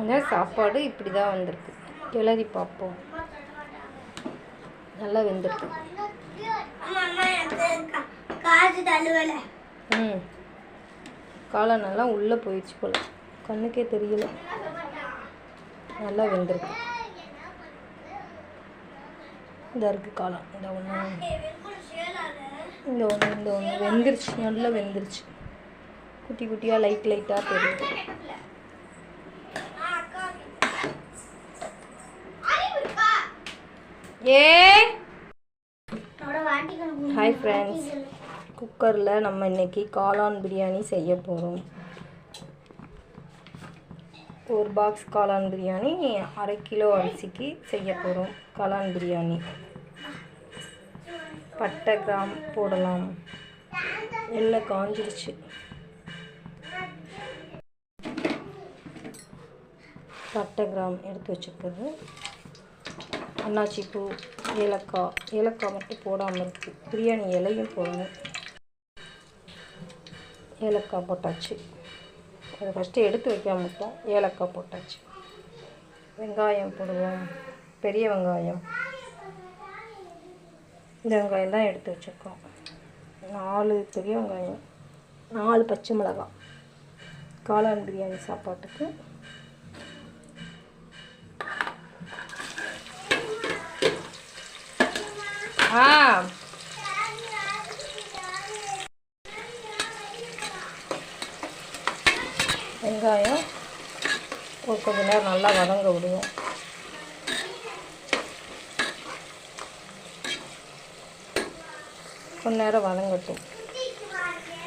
அதான் சாப்பாடு இப்படி தான் வந்திருக்கு. கிளறி பார்ப்போம். நல்லா வெந்திருக்கு. காசு தள்ளுவல ம். காலை நல்லா உள்ளே போயிடுச்சு போல. கண்ணுக்கே தெரியல. நல்லா வெந்திருக்கு. இதாக இருக்குது காளான் இந்த ஒன்று இந்த ஒன்று இந்த ஒன்று வெந்துருச்சு. நல்லா வெந்துருச்சு. குட்டி குட்டியாக லைட் லைட்டாக தெரியுது ஏ? ஹாய் ஃப்ரெண்ட்ஸ் குக்கரில் நம்ம இன்னைக்கு காளான் பிரியாணி செய்ய போகிறோம் ஒரு பாக்ஸ் காளான் பிரியாணி அரை கிலோ அரிசிக்கு செய்ய போகிறோம் காளான் பிரியாணி. பட்டை கிராம் போடலாம். எண்ணெய் காஞ்சிருச்சு. பட்டை கிராம் எடுத்து வச்சுருக்குது அன்னாச்சி பூ ஏலக்காய் ஏலக்காய் மட்டும் போடாமல் இருக்குது பிரியாணி இலையும் போடணும். ஏலக்காய் போட்டாச்சு. அதை ஃபஸ்ட்டு எடுத்து வைக்காம விட்டோம். ஏலக்காய் போட்டாச்சு. வெங்காயம் போடுவோம். பெரிய வெங்காயம். இந்த வெங்காயம் தான் எடுத்து வச்சுருக்கோம். நாலு பெரிய வெங்காயம். நாலு பச்சை மிளகாய். காளான் பிரியாணி சாப்பாட்டுக்கு ஆ. வெங்காயம் ஒரு கொஞ்ச நேரம் நல்லா வதங்க விடுவோம். கொஞ்ச நேரம் வதங்கட்டும்.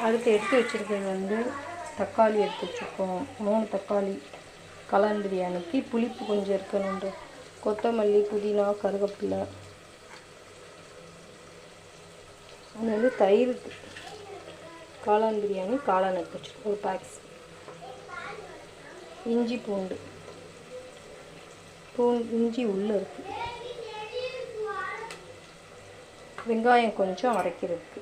அடுத்து எடுத்து வச்சுருக்கிறது வந்து தக்காளி எடுத்து வச்சுருக்கோம். மூணு தக்காளி கலான் பிரியாணிக்கு புளிப்பு கொஞ்சம் இருக்கணுண்டு கொத்தமல்லி புதினா கருவேப்பிலை. அது வந்து தயிர் காளான் பிரியாணி காளான் எடுத்து வச்சுருக்கோம். ஒரு பேக்ஸ் இஞ்சி பூண்டு. பூ இஞ்சி உள்ளே இருக்குது வெங்காயம் கொஞ்சம் அரைக்கிறதுக்கு.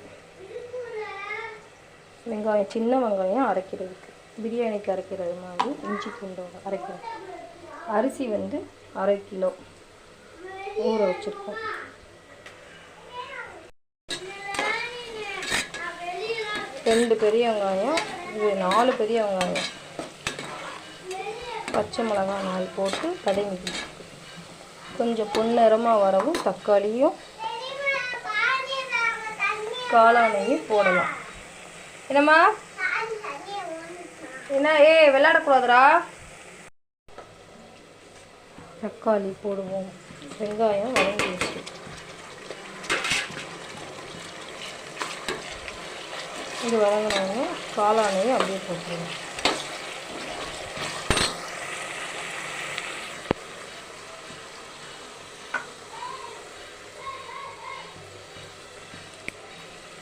வெங்காயம் சின்ன வெங்காயம் அரைக்கிறதுக்கு. பிரியாணிக்கு அரைக்கிறது மாதிரி இஞ்சி பூண்டோட அரைக்கிறது அரிசி வந்து அரை கிலோ. ஊற வச்சுருக்கோம். ரெண்டு பெரிய வெங்காயம் இது நாலு பெரிய வெங்காயம். பச்சை மிளகாய் நாலு போட்டு கடைஞ்சி கொஞ்சம் பொன்னிறமாக வரவும் தக்காளியும் காளானையும் போடலாம். என்னம்மா? என்ன ஏ விளையாடக்கூடாதுடா. தக்காளி போடுவோம். வெங்காயம் வதங்கிடுச்சு இது வதங்கினோடனே காளானையும் அப்படியே போட்டுருவோம்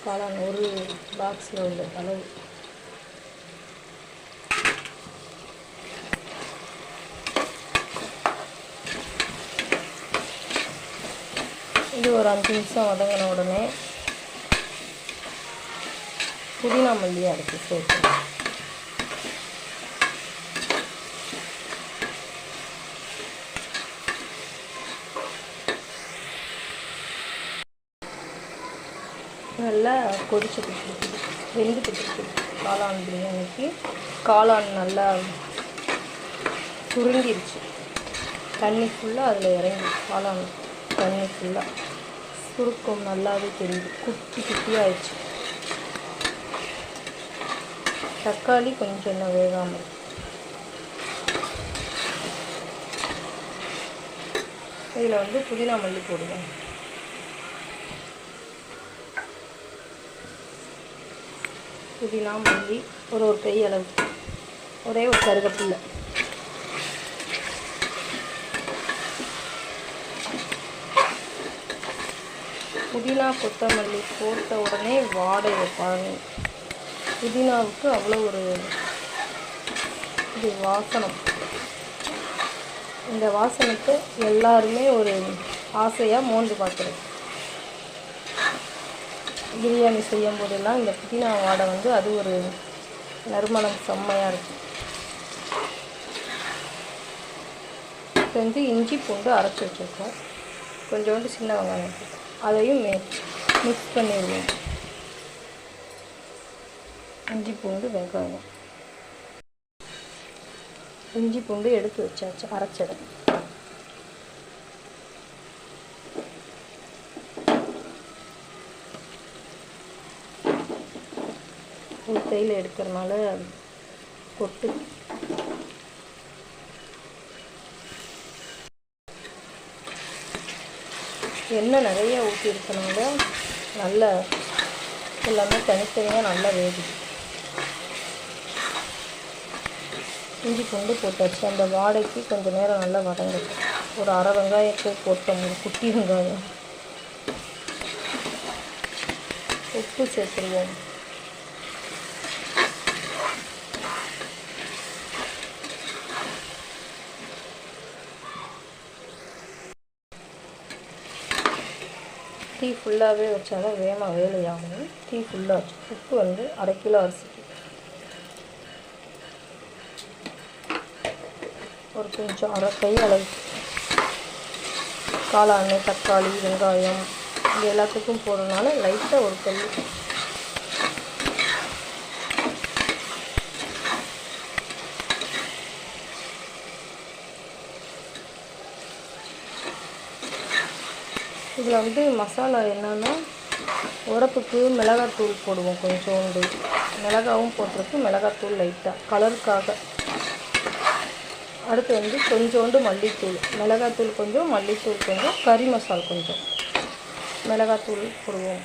காளான் ஒரு பாக்ஸில் உள்ள அளவு. இது ஒரு அஞ்சு நிமிஷம் வதங்கின உடனே புதினா மல்லி அடுத்து சேர்க்கணும். நல்லா கொதிச்சு இருக்குது வெந்து இருக்குது காளான் பிரியாணிக்கு. காளான் நல்லா சுருங்கிருச்சு. தண்ணி ஃபுல்லாக அதில் இறங்கி காளான் தண்ணி ஃபுல்லாக சுருக்கம் நல்லாவே தெரியுது. குட்டி குட்டியாகிடுச்சு தக்காளி கொஞ்சம் இன்னும் வேகாமல் இதில் வந்து புதினா மல்லி போடுவேன் புதினா மல்லி ஒரு ஒரு கை அளவு. ஒரே ஒரு கருகப்பில்லை. புதினா கொத்தமல்லி போட்ட உடனே வாடை பாருங்கள் புதினாவுக்கு அவ்வளோ ஒரு இது வாசனம். இந்த வாசனைக்கு எல்லாருமே ஒரு ஆசையாக மோந்து பார்க்குறது. பிரியாணி செய்யும் போதெல்லாம் இந்த புதினா வாடை வந்து அது ஒரு நறுமணம் செம்மையாக இருக்கும் வந்து இஞ்சி பூண்டு அரைச்சி வச்சுருக்கோம். கொஞ்சோண்டு சின்ன வெங்காயம் அதையும் மிக்ஸ் பண்ணிடுவோம். இஞ்சி பூண்டு வெங்காயம். இஞ்சி பூண்டு எடுத்து வச்சாச்சு அரைச்சிடும் கையில் எடுக்கிறனால கொட்டு. எண்ணெய் நிறைய ஊற்றி இருக்கனால நல்ல எல்லாமே தனித்தனியாக நல்லா வேகுது இஞ்சி பூண்டு போட்டாச்சு. அந்த வாடைக்கு கொஞ்சம் நேரம் நல்லா வதங்கட்டும். ஒரு அரை வெங்காயத்தை போட்டோம். ஒரு குட்டி வெங்காயம். உப்பு சேர்த்துருவோம். டீ ஃபுல்லாகவே வச்சாதான் வேகமாக வேலையாகும். டீ ஃபுல்லாக உப்பு வந்து அரை கிலோ அரிசிக்கு ஒரு கொஞ்சம் அரை கை அளவு காளான் தக்காளி வெங்காயம் இது எல்லாத்துக்கும் போடுறதுனால லைட்டாக ஒரு கை இதில் வந்து மசாலா என்னென்னா உரப்புக்கு மிளகாத்தூள் போடுவோம் கொஞ்சோண்டு. மிளகாவும் போட்டிருக்கு மிளகாத்தூள் லைட்டாக கலருக்காக அடுத்து வந்து கொஞ்சோண்டு மல்லித்தூள். மிளகாத்தூள் கொஞ்சம் மல்லித்தூள் கொஞ்சம் கறி மசால் கொஞ்சம். மிளகாத்தூள் போடுவோம்.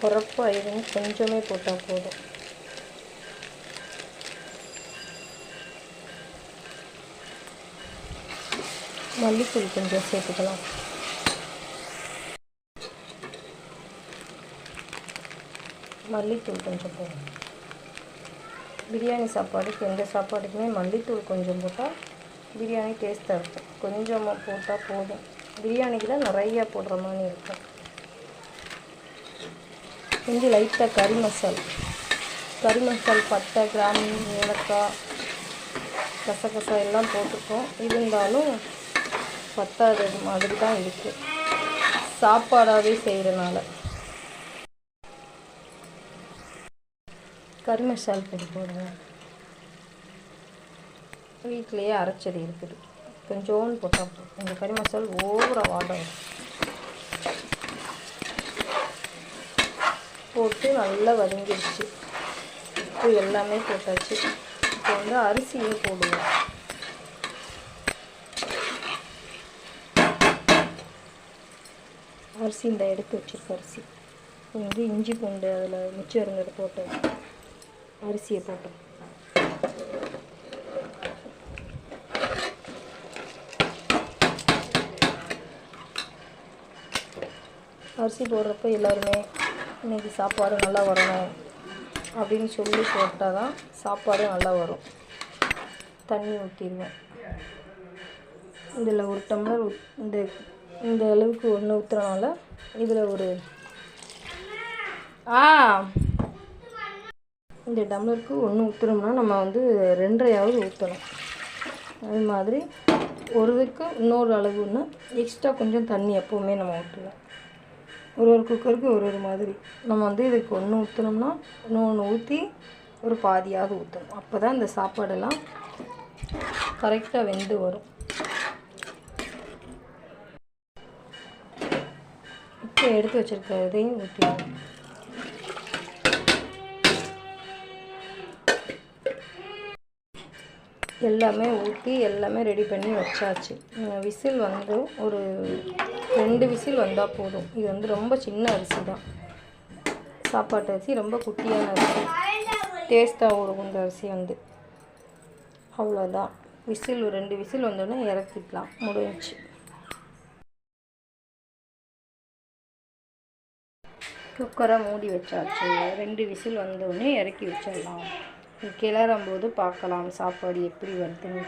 உரப்பு ஐரன் கொஞ்சமே போட்டால் போதும். மல்லித்தூள் கொஞ்சம் சேர்த்துக்கலாம். மல்லித்தூள் கொஞ்சம் போதும். பிரியாணி சாப்பாடுக்கு எந்த சாப்பாடுக்குமே மல்லித்தூள் கொஞ்சம் போட்டால் பிரியாணி டேஸ்ட்டாக இருக்கும். கொஞ்சமாக போட்டால் போதும். பிரியாணிக்கு தான் நிறையா போடுற மாதிரி இருக்கும். கொஞ்சம் லைட்டாக கறி மசால். கறி மசால் பட்டை கிராமி ஏலக்காய் கசகசா எல்லாம் போட்டுருக்கோம் இருந்தாலும் பத்தாத மாதிரி தான் இருக்குது சாப்பாடாகவே செய்கிறனால கறி மசால் பொடி போடுங்க. வீட்டிலையே அரைச்சது இருக்குது. கொஞ்சோன்னு போட்டால் போதும். இந்த கறி மசால் ஓவராக வாடை வரும் போட்டு நல்லா வதங்கிடுச்சு. உப்பு எல்லாமே போட்டாச்சு. இப்போ வந்து அரிசியே போடுவோம். அரிசி இந்த எடுத்து வச்சுருக்க அரிசி. இது வந்து இஞ்சி பூண்டு அதில் மிச்சம் இருந்தது போட்டேன் அரிசியை போட்டோம் அரிசி போடுறப்ப எல்லாருமே இன்னைக்கு சாப்பாடு நல்லா வரணும் அப்படின்னு சொல்லி போட்டால் தான் சாப்பாடு நல்லா வரும். தண்ணி ஊற்றிடுவேன் இதில் ஒரு டம்ளர் இந்த இந்த அளவுக்கு ஒன்று ஊற்றுறனால இதில் ஒரு ஆ! இந்த டம்ளருக்கு ஒன்று ஊற்றுறோம்னா நம்ம வந்து ரெண்டரையாவது ஊற்றணும் அது மாதிரி ஒரு இதுக்கு இன்னொரு அளவுன்னா எக்ஸ்ட்ரா கொஞ்சம் தண்ணி எப்போவுமே நம்ம ஊற்றுவோம் ஒரு ஒரு குக்கருக்கு ஒரு ஒரு மாதிரி. நம்ம வந்து இதுக்கு ஒன்று ஊற்றினோம்னா இன்னொன்று ஊற்றி ஒரு பாதியாவது ஊற்றணும் அப்போ தான் இந்த சாப்பாடெல்லாம் கரெக்டாக வெந்து வரும். இப்போ எடுத்து வச்சுருக்கிறதையும் ஊற்றிடுவோம் எல்லாமே ஊற்றி எல்லாமே ரெடி பண்ணி வச்சாச்சு. விசில் வந்து ஒரு ரெண்டு விசில் வந்தால் போதும். இது வந்து ரொம்ப சின்ன அரிசி தான். சாப்பாட்டு அரிசி ரொம்ப குட்டியான அரிசி. டேஸ்ட்டாக இருக்கும் இந்த அரிசி வந்து. அவ்வளோதான் விசில் ஒரு ரெண்டு விசில் வந்தோடனே இறக்கிக்கலாம் முடிஞ்சு குக்கரை மூடி வச்சாச்சு. ரெண்டு விசில் வந்தோடனே இறக்கி வச்சிடலாம். கிளறும் போது பார்க்கலாம். சாப்பாடு எப்படி வருதுன்னு